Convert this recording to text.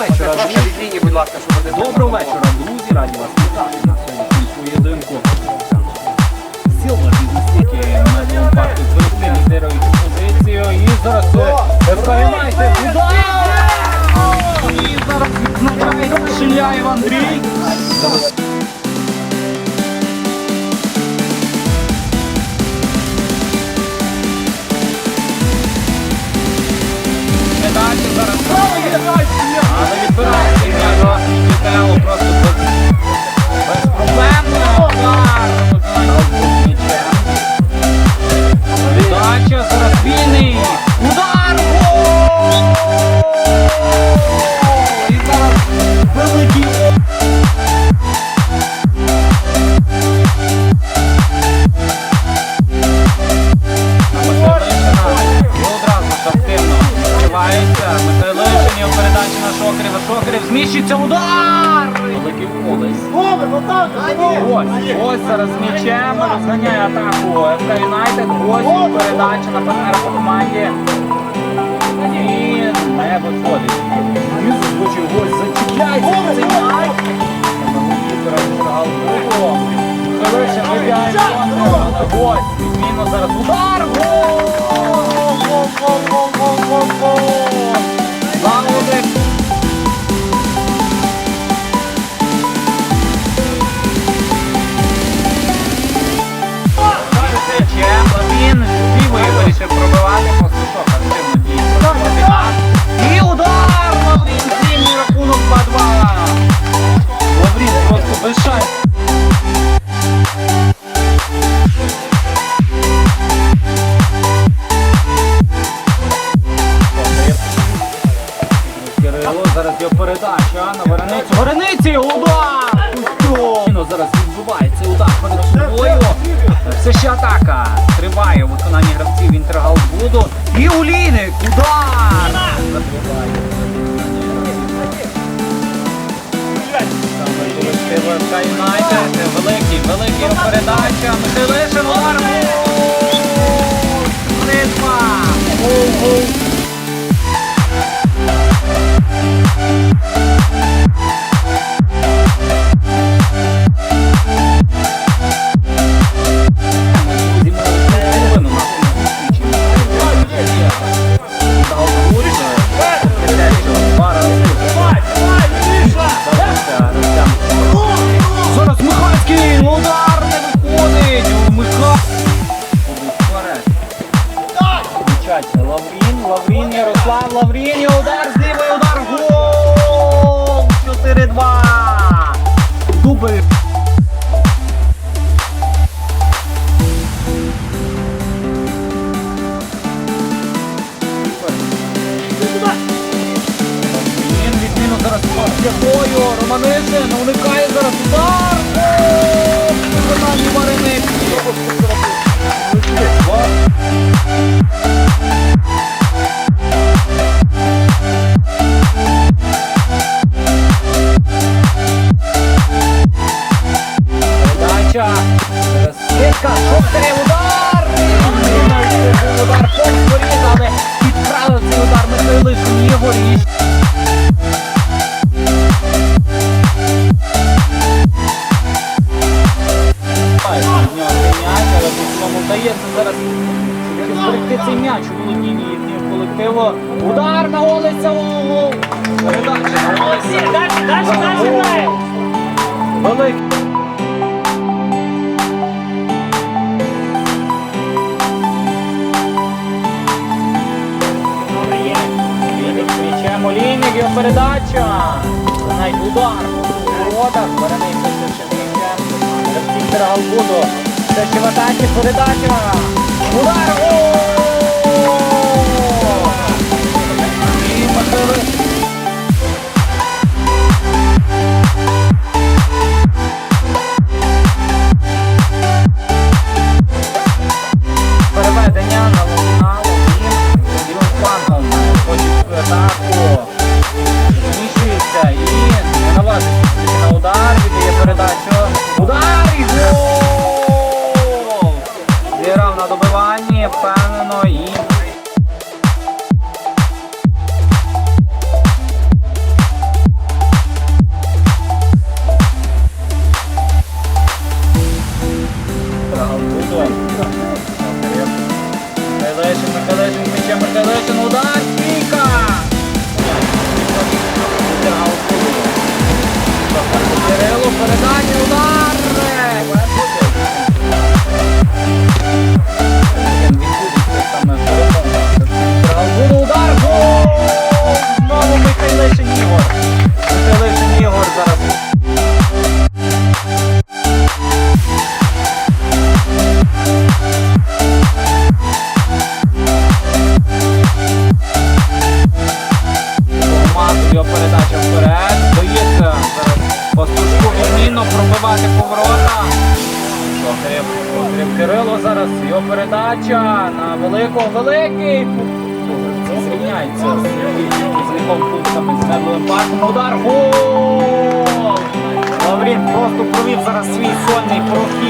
вечора, друзі. Доброго вечора, друзі. Раді вас вітати на сьогоднішньому поєдинку. Удар! Великий Олесь. Ось, ось зараз м'ячем розганяє атаку ФК Юнайтед. Ось передача на партнера по команді. І не виходить. Він заскочив ось, зачіпляється за цей м'яч. Михайлишин вибігає ось, відмінно зараз удар. Гол! Гол, гол, гол, гол, гол, Атака. Триває у виконанні гравців Інтергалбуду. І Уліник, удар! Юнайтед. Великий, великий передача. Михайлишин, удар! Гол! Дубль. Він відміну зараз якою Романишин уникає зараз удар. Гол! Виконання Маринички. Передача. Зараз зберегти цей м'яч у володінні їхнього колективу. Удар на Олеся! Гол! Передача! Дальше, дальше, дальше граємо. Великий. Олійник його передача. Навіть удар у воротах, м'ячем. Гравці Інтергалбуду. Це ще в атаці передача. Удар! І переведення на лівим флангом хочуть в атаку. Зміщується і не наважить на удар, віддає передачу. Кирило зараз його передача на великого великий. Зрівняється з ліком пунктами з медовим парком. Удар! Гол! Лаврін просто провів зараз свій сольний прохід.